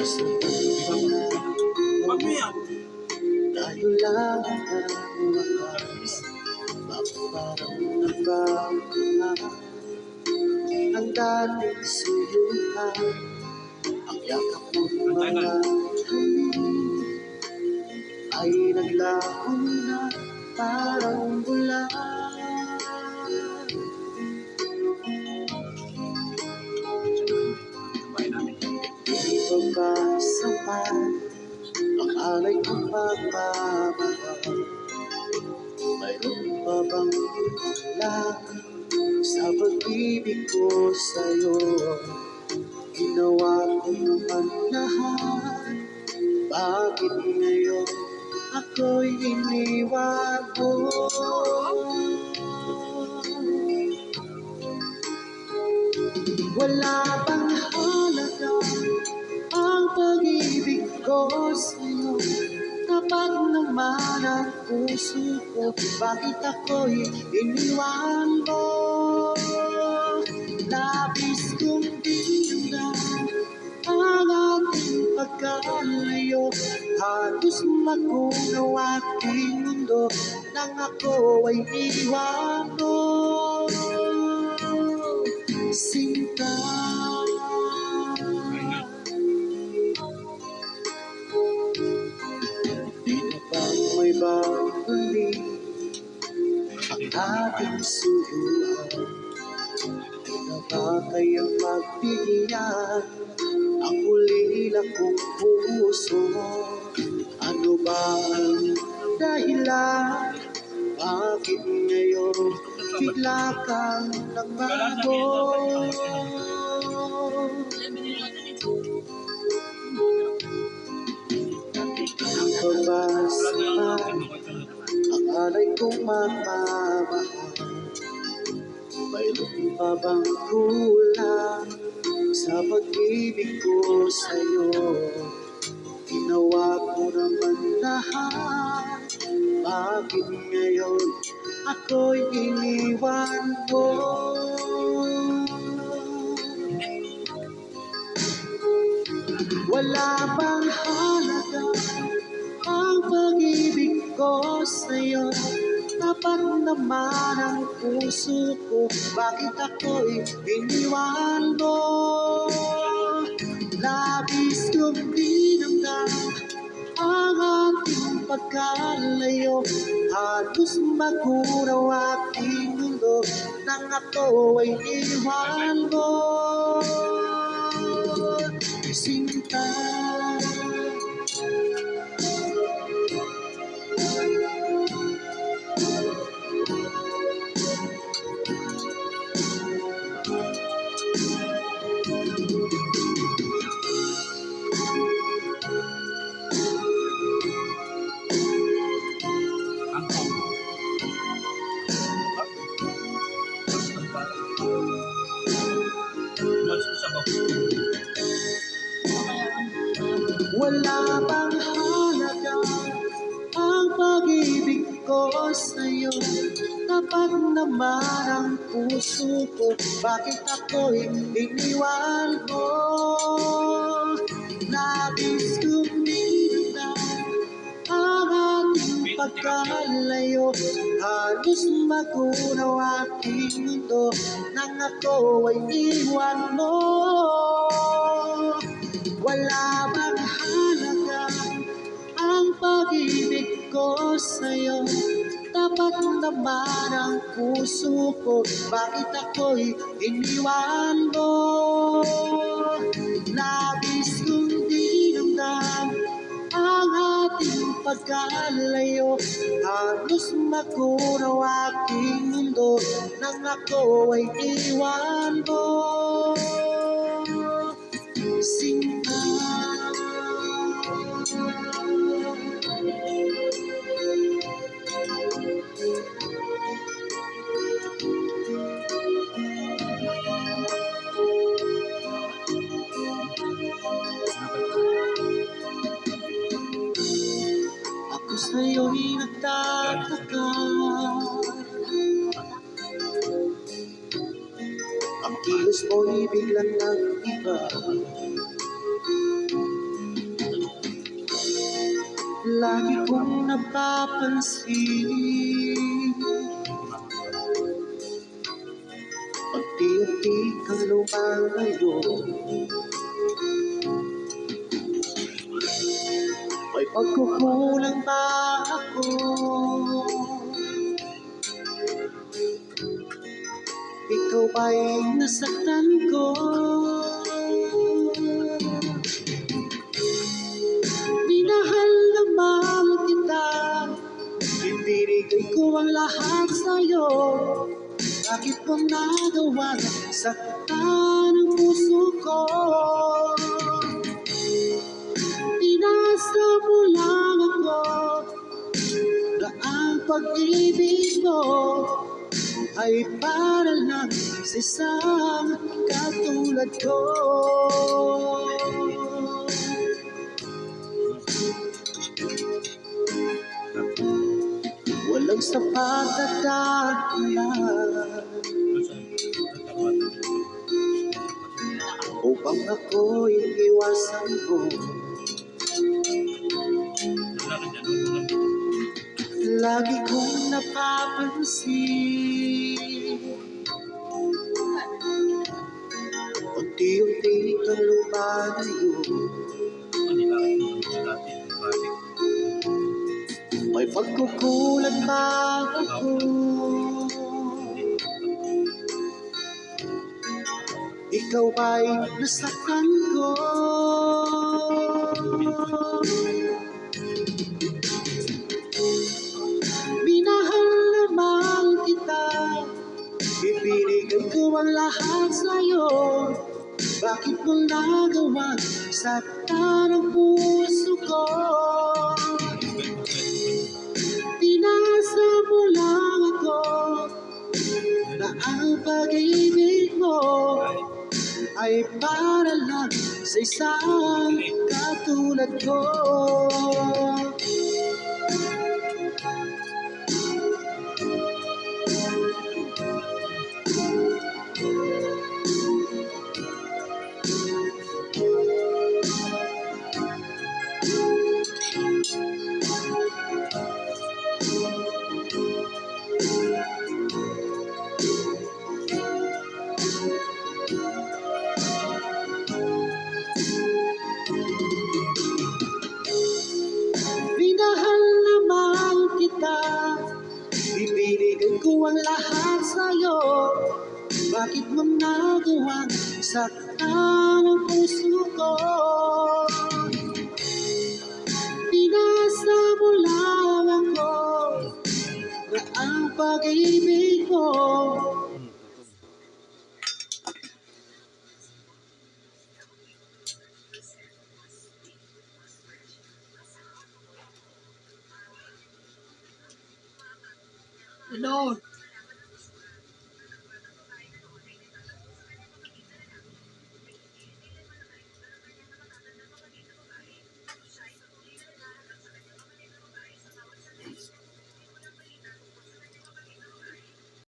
Wag mo yan. Tayo lang ang wakas Mapaparamdam na Ang dating suyuhan Ang yakap mo mga Ay naglaho na parang bulan Kong pagmamahal. Mayroon pa bang lang Sa pag-ibig ko sa'yo? Ginawa ko naman lahat. Bakit ngayon ako'y iniwan mo Wala bang halaga ang pag-ibig ko sa'yo naman ang puso ko Bakit ako'y iniwan mo? Labis kong dinamdam ang ating pagkalayo Halos magunaw aking mundo Nang ako ay iwan mo. Sinta Ang ating suyuan Di na ba kayang magbigyan Ang ulila kong puso Ano ba ang dahilan Bakit ngayon bigla kang nagbago Ang pabasa Ang alay kong magmamahal Mayroon pa bang kulang Sa pag-ibig ko sa'yo? Ginawa ko naman lahat. Bakit ngayon ako'y iniwan mo? Wala bang halaga Tapat naman ang puso ko Bakit ako'y iniwan mo? Labis kong dinamdam ang ating pagkalayo. Halos magunaw aking mundo Nang ako ay iwan mo. Sinta Wala bang halaga ang pag-ibig ko sa'yo? Tapat naman ang puso ko Bakit ako'y iniwan mo? Kong dinamdam ang ating pagkalayo Halos magunaw aking mundo Nang ako ay iwan mo. Wala ang pag-ibig ko sa'yo. Tapat naman ang puso ko? Bakit ako'y iniwan mo? Labis kong dinamdam ang ating pagkalayo. Halos magunaw aking mundo Nang ako ay mo. Sinta Diyos mo'y biglang nag-iba Lagi kong napapansin Unti-unti kang lumalayo May pagkukulang ba ako? Ikaw ba'y nasaktan ko? Minahal naman kita. Ibinigay ko ang lahat sa'yo. Bakit mo nagawa? Saktan ang puso ko? Pinasa mo lang ako. Na ang pag-ibig mo Ay para lang sa isang katulad ko. Walang sapat na dahilan Upang ako'y iwasan mo Lagi kong napapansin Unti-unti kang lumalayo May pagkukulan ba ako? Ikaw ba'y nasaktan ko? Mo nagawa Saktan ang puso ko. Pinasa mo lang ako Na ang pag-ibig mo Ay para lang sa isang katulad ko Bakit mo nagawa saktan ang puso ko Pinasa mo lang ako Na ang pag-ibig mo Lord.